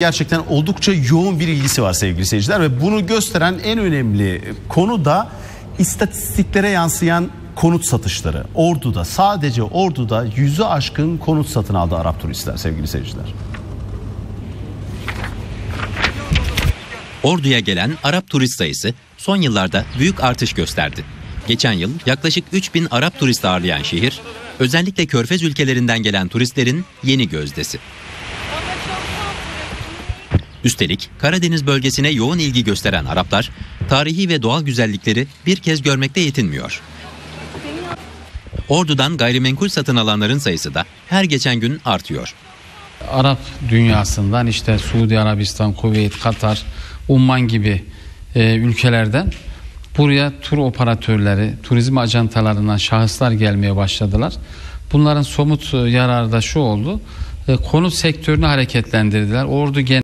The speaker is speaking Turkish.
gerçekten oldukça yoğun bir ilgisi var sevgili seyirciler ve bunu gösteren en önemli konu da istatistiklere yansıyan konut satışları. Ordu'da sadece Ordu'da yüzü aşkın konut satın aldı Arap turistler sevgili seyirciler. Ordu'ya gelen Arap turist sayısı son yıllarda büyük artış gösterdi. Geçen yıl yaklaşık 3000 Arap turist ağırlayan şehir, özellikle Körfez ülkelerinden gelen turistlerin yeni gözdesi. Üstelik Karadeniz bölgesine yoğun ilgi gösteren Araplar, tarihi ve doğal güzellikleri bir kez görmekte yetinmiyor. Ordu'dan gayrimenkul satın alanların sayısı da her geçen gün artıyor. Arap dünyasından işte Suudi Arabistan, Kuveyt, Katar, Umman gibi e, ülkelerden buraya tur operatörleri, turizm ajantalarından şahıslar gelmeye başladılar. Bunların somut e, yararı da şu oldu. E, konut sektörünü hareketlendirdiler. Ordu gen